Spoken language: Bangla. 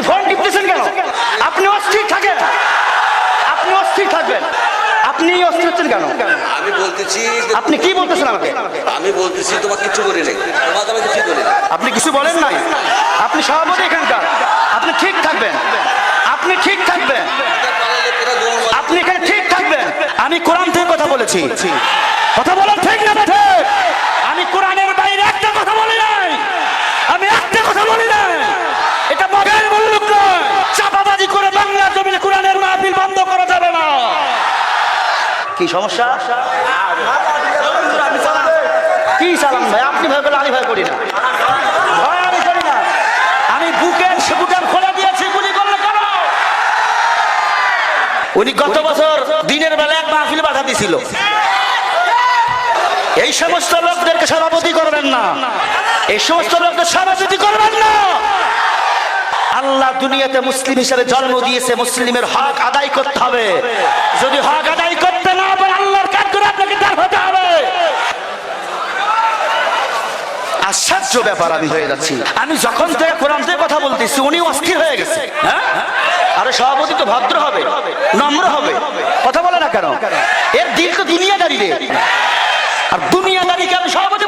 আপনি ফোন টিপতেছেন কেন? আপনি অস্থির থাকেন। আপনি অস্থির থাকবেন। আপনি অস্থির হচ্ছেন কেন? আমি বলতেছি আপনি কি বলতেছেন আমাকে? আমি বলতেছি তোমার কিছু বলি নাই। তোমার আমি কিছু বলি আপনি কিছু বলেন নাই। আপনি সভাপতি এখানকার। আপনি ঠিক থাকবেন। আপনি ঠিক থাকবেন। আপনি এখানে ঠিক থাকবেন। আমি কোরআন থেকে কথা বলেছি। কথা বলেন ঠিক না ঠিক আমি কোরআনের বাইরে একটা কথা বলি নাই আমি একটা কথা বলি নাই এটা মগের মুল্লুক নয় চাপাবাজি করে বাংলার জমিনে কোরআনের মাহফিল বন্ধ করা যাবে না কি সমস্যা? কি সালাম ভাই? আপনি ভয় করলে আমি ভয় করি না। বুকের খোলা উনি গত বছর দিনের বেলা এক মাহফিল বাধা দিছিল। এই সমস্ত লোকদেরকে সভাপতি করবেন না। এই সমস্ত লোকদের সভাপতি করবেন না। আল্লাহ দুনিয়াতে মুসলিম হিসেবে জন্ম দিয়েছে, মুসলিমের হক আদায় করতে হবে। আশ্চর্য ব্যাপার আমি হয়ে যাচ্ছি। আমি যখন থেকে কোরআন দিয়ে কথা বলতেছি উনি অস্থির হয়ে গেছে। হ্যাঁ? আরে সভাপতি তো ভদ্র হবে, নম্র হবে। কথা বলে না কেন? এর দিল তো দুনিয়া রে। আর দুনিয়া দাঁড়িয়ে আমি সভাপতি